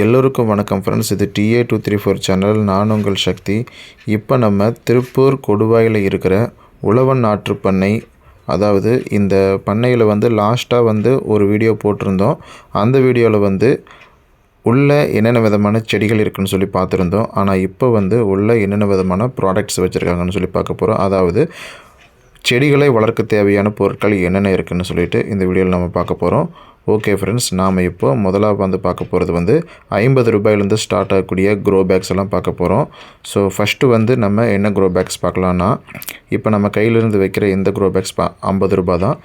எல்லோருக்கும் வணக்கம் ஃப்ரெண்ட்ஸ் இது TA two three four channel நான் உங்கள் சக்தி. இப்போ நம்ம திருப்பூர் கொடுவாயில் இருக்கிற உழவன் நாற்று பண்ணை அதாவது இந்த பண்ணையில் வந்து லாஸ்ட்டாக வந்து ஒரு வீடியோ போட்டிருந்தோம். அந்த வீடியோவில் வந்து உள்ள என்னென்ன விதமான செடிகள் இருக்குதுன்னு சொல்லி பார்த்துருந்தோம். ஆனால் இப்போ வந்து உள்ள என்னென்ன விதமான ப்ராடக்ட்ஸ் வச்சுருக்காங்கன்னு சொல்லி பார்க்க போகிறோம் அதாவது செடிகளை வளர்க்க தேவையான பொருட்கள் என்னென்ன இருக்குன்னு சொல்லிட்டு இந்த வீடியோவில் நம்ம பார்க்க போகிறோம் ஓகே ஃப்ரெண்ட்ஸ் நாம் இப்போ முதலாக வந்து பார்க்க போகிறது வந்து ஐம்பது ரூபாயிலேருந்து ஸ்டார்ட் ஆகக்கூடிய க்ரோ பேக்ஸ் எல்லாம் பார்க்க போகிறோம் ஸோ ஃபஸ்ட்டு வந்து நம்ம என்ன க்ரோ பேக்ஸ் பார்க்கலான்னா இப்போ நம்ம கையிலேருந்து வைக்கிற இந்த க்ரோ பேக்ஸ் பா ஐம்பது ரூபா தான்.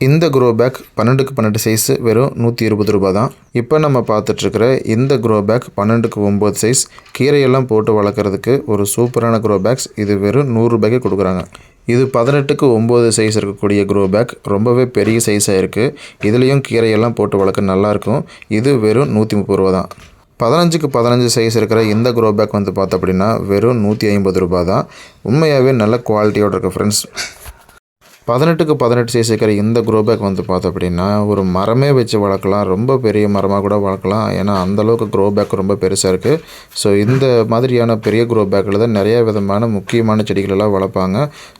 இந்த க்ரோ பேக் பன்னெண்டுக்கு பன்னெண்டு சைஸு வெறும் நூற்றி இருபது ரூபா தான் இப்போ நம்ம பார்த்துட்ருக்கிற இந்த க்ரோ பேக் பன்னெண்டுக்கு ஒம்பது சைஸ் கீரையெல்லாம் போட்டு வளர்க்குறதுக்கு ஒரு சூப்பரான க்ரோ பேக்ஸ் இது வெறும் நூறுரூபாய்க்கு கொடுக்குறாங்க. இது பதினெட்டுக்கு ஒம்பது சைஸ் இருக்கக்கூடிய க்ரோ பேக் ரொம்பவே பெரிய சைஸாக இருக்குது இதுலேயும் கீரையெல்லாம் போட்டு வளர்க்க நல்லாயிருக்கும் இது வெறும் நூற்றி முப்பது ரூபா தான் பதினஞ்சுக்கு பதினஞ்சு சைஸ் இருக்கிற இந்த க்ரோ பேக் வந்து பார்த்தோம் அப்படின்னா வெறும் நூற்றி ஐம்பது ரூபா தான் உண்மையாகவே நல்ல குவாலிட்டியோட இருக்குது ஃப்ரெண்ட்ஸ் பதினெட்டுக்கு பதினெட்டு சைஸ் இருக்கிற இந்த க்ரோ பேக் வந்து பார்த்தோம் அப்படின்னா ஒரு மரமே வச்சு வளர்க்கலாம் ரொம்ப பெரிய மரமாக கூட வளர்க்கலாம். ஏன்னா அந்தளவுக்கு க்ரோ பேக் ரொம்ப பெருசாக இருக்குது ஸோ இந்த மாதிரியான பெரிய க்ரோ பேக்கில் தான் நிறைய விதமான முக்கியமான செடிகளெல்லாம் வளர்ப்பாங்க.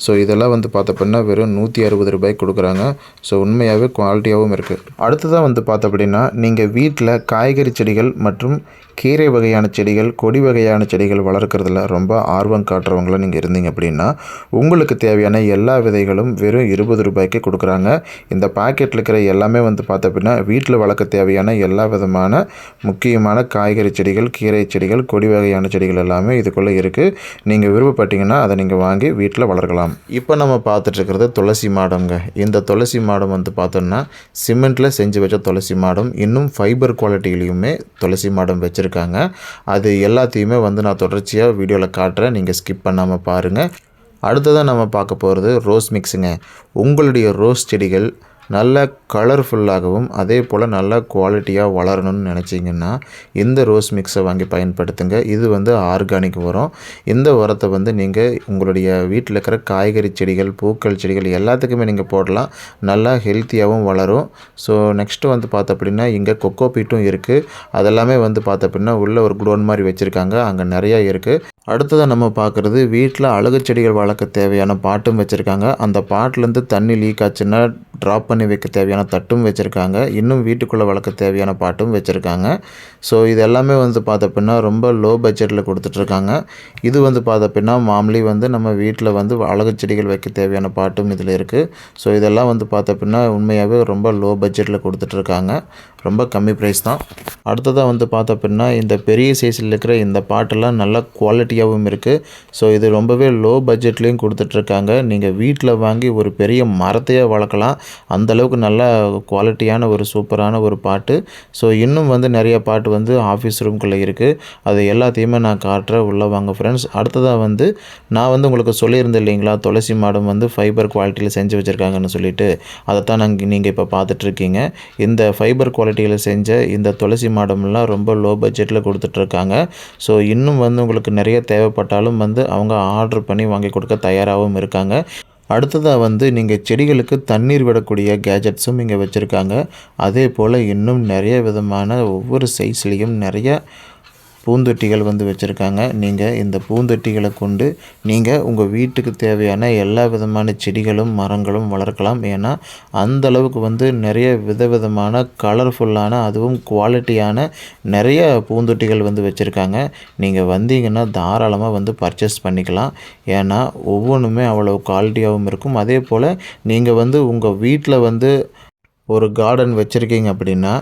ஸோ இதெல்லாம் வந்து பார்த்த அப்படின்னா வெறும் நூற்றி அறுபது ரூபாய்க்கு கொடுக்குறாங்க. ஸோ உண்மையாகவே குவாலிட்டியாகவும் இருக்குது அடுத்ததாக வந்து பார்த்த அப்படின்னா நீங்கள் வீட்டில் காய்கறி செடிகள் மற்றும் கீரை வகையான செடிகள் கொடி வகையான செடிகள் வளர்க்குறதுல ரொம்ப ஆர்வம் காட்டுறவங்களும் நீங்கள் இருந்தீங்க அப்படின்னா உங்களுக்கு தேவையான எல்லா விதைகளும் வெறும் இருபது ரூபாய்க்கு கொடுக்குறாங்க. இந்த பாக்கெட்டில் இருக்கிற எல்லாமே வந்து பார்த்த அப்படின்னா வீட்டில் வளர்க்க தேவையான எல்லா விதமான முக்கியமான காய்கறி செடிகள் கீரை செடிகள் கொடி வகையான செடிகள் எல்லாமே இதுக்குள்ளே இருக்குது நீங்கள் விருப்பப்பட்டீங்கன்னா அதை நீங்கள் வாங்கி வீட்டில் வளர்க்கலாம். இப்போ நம்ம பார்த்துட்ருக்கிறது துளசி மாடங்க. இந்த துளசி மாடம் வந்து பார்த்தோம்னா சிமெண்ட்டில் செஞ்சு வச்ச துளசி மாடம் இன்னும் ஃபைபர் குவாலிட்டிலையுமே துளசி மாடம் வச்சுருக்காங்க. அது எல்லாத்தையுமே வந்து நான் தொடர்ச்சியாக வீடியோவில் காட்டுறேன். நீங்கள் ஸ்கிப் பண்ணாமல் பாருங்கள் அடுத்ததாக நம்ம பார்க்க போகிறது ரோஸ் மிக்ஸுங்க. உங்களுடைய ரோஸ் செடிகள் நல்ல கலர்ஃபுல்லாகவும் அதே போல் நல்ல குவாலிட்டியாக வளரணும்னு நினச்சிங்கன்னா இந்த ரோஸ் மிக்ஸை வாங்கி பயன்படுத்துங்க. இது வந்து ஆர்கானிக் உரம். இந்த உரத்தை வந்து நீங்கள் உங்களுடைய வீட்டில் இருக்கிற காய்கறி செடிகள் பூக்கள் செடிகள் எல்லாத்துக்குமே நீங்கள் போடலாம். நல்லா ஹெல்த்தியாகவும் வளரும். ஸோ நெக்ஸ்ட்டு வந்து பார்த்த அப்படின்னா இங்கே கொக்கோ பீட்டும் இருக்குது அதெல்லாமே வந்து பார்த்த அப்படின்னா உள்ளே ஒரு குடோன் மாதிரி வச்சுருக்காங்க. அங்கே நிறையா இருக்குது அடுத்ததாக நம்ம பார்க்குறது வீட்டில் அழகு செடிகள் வளர்க்க தேவையான பாட்டும் வச்சுருக்காங்க. அந்த பாட்டிலேருந்து தண்ணி லீக் ஆச்சுன்னா ட்ராப் பண்ணி வைக்க தேவையான தட்டும் வச்சுருக்காங்க. இன்னும் வீட்டுக்குள்ளே வளர்க்க தேவையான பாட்டும் வச்சுருக்காங்க. ஸோ இது எல்லாமே வந்து பார்த்தப்பின்னா ரொம்ப லோ பட்ஜெட்டில் கொடுத்துட்ருக்காங்க. இது வந்து பார்த்தப்பின்னா மாமலி வந்து நம்ம வீட்டில் வந்து அழகு செடிகள் வைக்க தேவையான பாட்டும் இதில் இருக்குது ஸோ இதெல்லாம் வந்து பார்த்தப்பின்னா உண்மையாகவே ரொம்ப லோ பட்ஜெட்டில் கொடுத்துட்ருக்காங்க. ரொம்ப கம்மி ப்ரைஸ் தான். அடுத்ததாக வந்து பார்த்த அப்படின்னா இந்த பெரிய சைஸில் இருக்கிற இந்த பாட்டெல்லாம் நல்ல குவாலிட்டியாகவும் இருக்குது ஸோ இது ரொம்பவே லோ பட்ஜெட்லேயும் கொடுத்துட்ருக்காங்க. நீங்கள் வீட்டில் வாங்கி ஒரு பெரிய மரத்தையே வளர்க்கலாம். அந்தளவுக்கு நல்ல குவாலிட்டியான ஒரு சூப்பரான ஒரு பாட்டு. ஸோ இன்னும் வந்து நிறைய பாட்டு வந்து ஆஃபீஸ் ரூம்குள்ளே இருக்குது அது எல்லாத்தையுமே நான் காட்டுறேன். உள்ளே வாங்க ஃப்ரெண்ட்ஸ் அடுத்ததாக வந்து நான் வந்து உங்களுக்கு சொல்லியிருந்தேன் இல்லைங்களா துளசி மாடம் வந்து ஃபைபர் குவாலிட்டியில் செஞ்சு வச்சுருக்காங்கன்னு சொல்லிட்டு. அதை தான் நாங்கள் நீங்கள் இப்போ பார்த்துட்ருக்கீங்க. இந்த ஃபைபர் குவாலிட்டியில் செஞ்ச இந்த துளசி மாடம்லாம் ரொம்ப லோ பட்ஜெட்டில் கொடுத்துட்ருக்காங்க. ஸோ இன்னும் வந்து உங்களுக்கு நிறைய தேவைப்பட்டாலும் வந்து அவங்க ஆர்டர் பண்ணி வாங்கி கொடுக்க தயாராகவும் இருக்காங்க. அடுத்ததாக வந்து நீங்கள் செடிகளுக்கு தண்ணீர் விடக்கூடிய கேஜெட்ஸும் இங்கே வச்சுருக்காங்க. அதே போல் இன்னும் நிறைய விதமான ஒவ்வொரு சைஸ்லேயும் நிறைய பூந்தொட்டிகள் வந்து வச்சுருக்காங்க. நீங்கள் இந்த பூந்தொட்டிகளை கொண்டு நீங்கள் உங்கள் வீட்டுக்கு தேவையான எல்லா விதமான செடிகளும் மரங்களும் வளர்க்கலாம். ஏன்னா அந்த அளவுக்கு வந்து நிறைய விதவிதமான கலர்ஃபுல்லான அதுவும் குவாலிட்டியான நிறைய பூந்தொட்டிகள் வந்து வச்சுருக்காங்க. நீங்கள் வந்தீங்கன்னா தாராளமாக வந்து பர்ச்சேஸ் பண்ணிக்கலாம். ஏன்னா ஒவ்வொன்றுமே அவ்வளோ குவாலிட்டியாகவும் இருக்கும். அதே போல் நீங்கள் வந்து உங்கள் வீட்டில் வந்து ஒரு கார்டன் வச்சுருக்கீங்க அப்படின்னா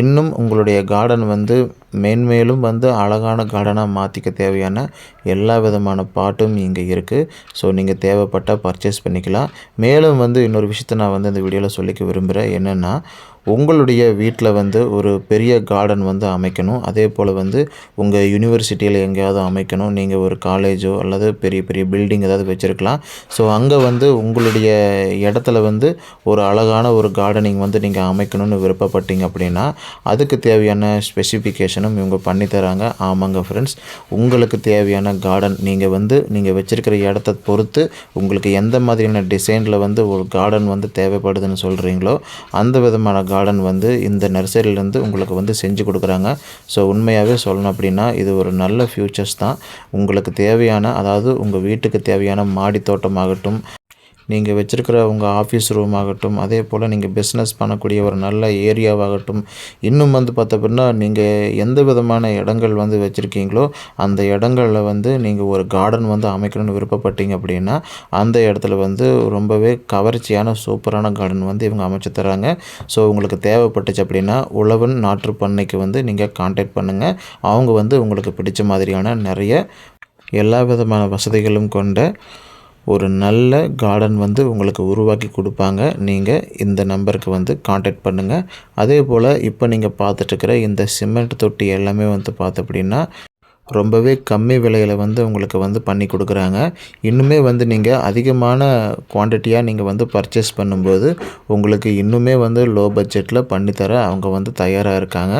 இன்னும் உங்களுடைய கார்டன் வந்து மேன்மேலும் வந்து அழகான கார்டனாக மாற்றிக்க தேவையான எல்லா விதமான பாட்டும் இங்கே இருக்குது ஸோ நீங்கள் தேவைப்பட்டால் பர்ச்சேஸ் பண்ணிக்கலாம். மேலும் வந்து இன்னொரு விஷயத்த நான் வந்து இந்த வீடியோவில் சொல்லிக்க விரும்புகிறேன் என்னென்னா உங்களுடைய வீட்டில் வந்து ஒரு பெரிய கார்டன் வந்து அமைக்கணும். அதே போல் வந்து உங்கள் யூனிவர்சிட்டியில் எங்கேயாவது அமைக்கணும். நீங்கள் ஒரு காலேஜோ அல்லது பெரிய பெரிய பில்டிங் ஏதாவது வச்சுருக்கலாம். ஸோ அங்கே வந்து உங்களுடைய இடத்துல வந்து ஒரு அழகான ஒரு கார்டனிங் வந்து நீங்கள் அமைக்கணும்னு விருப்பப்பட்டீங்க அப்படின்னா அதுக்கு தேவையான ஸ்பெசிஃபிகேஷன் ஸ்பெசிஃபிகேஷனும் இவங்க பண்ணி தராங்க. ஆமாங்க ஃப்ரெண்ட்ஸ் உங்களுக்கு தேவையான கார்டன் நீங்கள் வந்து நீங்கள் வச்சுருக்கிற இடத்த பொறுத்து உங்களுக்கு எந்த மாதிரியான டிசைனில் வந்து ஒரு கார்டன் வந்து தேவைப்படுதுன்னு சொல்கிறீங்களோ அந்த விதமான கார்டன் வந்து இந்த நர்சரியிலேருந்து உங்களுக்கு வந்து செஞ்சு கொடுக்குறாங்க. ஸோ உண்மையாகவே சொல்லணும் அப்படின்னா இது ஒரு நல்ல ஃப்யூச்சர்ஸ் தான். உங்களுக்கு தேவையான அதாவது உங்கள் வீட்டுக்கு தேவையான மாடி தோட்டமாகட்டும் நீங்கள் வச்சுருக்கிற உங்கள் ஆஃபீஸ் ரூம் ஆகட்டும் அதே போல் நீங்கள் பிஸ்னஸ் பண்ணக்கூடிய ஒரு நல்ல ஏரியாவாகட்டும் இன்னும் வந்து பார்த்த அப்படின்னா நீங்கள் எந்த விதமான இடங்கள் வந்து வச்சுருக்கீங்களோ அந்த இடங்களில் வந்து நீங்கள் ஒரு கார்டன் வந்து அமைக்கணும்னு விருப்பப்பட்டீங்க அப்படின்னா அந்த இடத்துல வந்து ரொம்பவே கவர்ச்சியான சூப்பரான கார்டன் வந்து இவங்க அமைச்சு தராங்க ஸோ உங்களுக்கு தேவைப்பட்டுச்சு அப்படின்னா உழவன் நாற்று பண்ணைக்கு வந்து நீங்கள் காண்டாக்ட் பண்ணுங்கள் அவங்க வந்து உங்களுக்கு பிடிச்ச மாதிரியான நிறைய எல்லா விதமான வசதிகளும் கொண்ட ஒரு நல்ல கார்டன் வந்து உங்களுக்கு உருவாக்கி கொடுப்பாங்க. நீங்கள் இந்த நம்பருக்கு வந்து காண்டாக்ட் பண்ணுங்கள் அதே போல் இப்போ நீங்கள் பார்த்துட்ருக்கிற இந்த சிமெண்ட் தொட்டி எல்லாமே வந்து பார்த்து அப்படின்னா ரொம்பவே கம்மி விலையில் வந்து உங்களுக்கு வந்து பண்ணி கொடுக்குறாங்க. இன்னுமே வந்து நீங்கள் அதிகமான குவான்டிட்டியாக நீங்கள் வந்து பர்ச்சேஸ் பண்ணும்போது உங்களுக்கு இன்னுமே வந்து லோ பட்ஜெட்டில் பண்ணித்தர அவங்க வந்து தயாராக இருக்காங்க.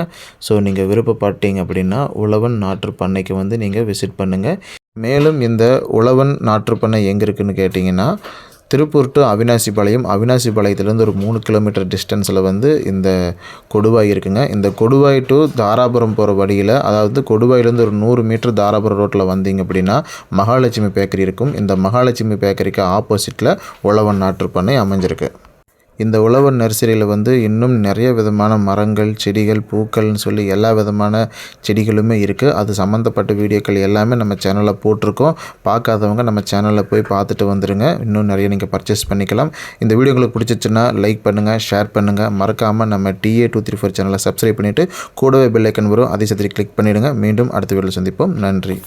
ஸோ நீங்கள் விருப்பப்பட்டீங்க அப்படின்னா உழவன் நாற்று பண்ணைக்கு வந்து நீங்கள் விசிட் பண்ணுங்கள் மேலும் இந்த உழவன் நாற்றுப்பண்ணை எங்கே இருக்குதுன்னு கேட்டிங்கன்னா திருப்பூர் டு அவினாசிபாளையம். அவினாசிபாளையத்துலேருந்து ஒரு மூணு கிலோமீட்டர் டிஸ்டன்ஸில் வந்து இந்த கொடுவாய் இருக்குங்க. இந்த கொடுவாய் டு தாராபுரம் போகிற வழியில் அதாவது கொடுவாயிலேருந்து ஒரு நூறு மீட்டர் தாராபுரம் ரோட்டில் வந்தீங்க அப்படின்னா மகாலட்சுமி பேக்கரி இருக்கும். இந்த மகாலட்சுமி பேக்கரிக்கு ஆப்போசிட்டில் உழவன் நாற்றுப்பண்ணை அமைஞ்சிருக்கு. இந்த உழவர் நர்சரியில் வந்து இன்னும் நிறைய விதமான மரங்கள் செடிகள் பூக்கள்னு சொல்லி எல்லா விதமான செடிகளுமே இருக்குது அது சம்மந்தப்பட்ட வீடியோக்கள் எல்லாமே நம்ம சேனலில் போட்டிருக்கோம். பார்க்காதவங்க நம்ம சேனலில் போய் பார்த்துட்டு வந்துடுங்க இன்னும் நிறைய நீங்கள் பர்ச்சேஸ் பண்ணிக்கலாம். இந்த வீடியோ உங்களுக்கு பிடிச்சிச்சுன்னா லைக் பண்ணுங்கள் ஷேர் பண்ணுங்கள் மறக்காமல் நம்ம டிஏ டூ த்ரீ ஃபோர் சேனலை சப்ஸ்கிரைப் பண்ணிவிட்டு கூடவே பெல் ஐக்கன் வரும். அதை சேர்த்து கிளிக் பண்ணிவிடுங்க மீண்டும் அடுத்த வீடியோவில் சந்திப்போம். நன்றி.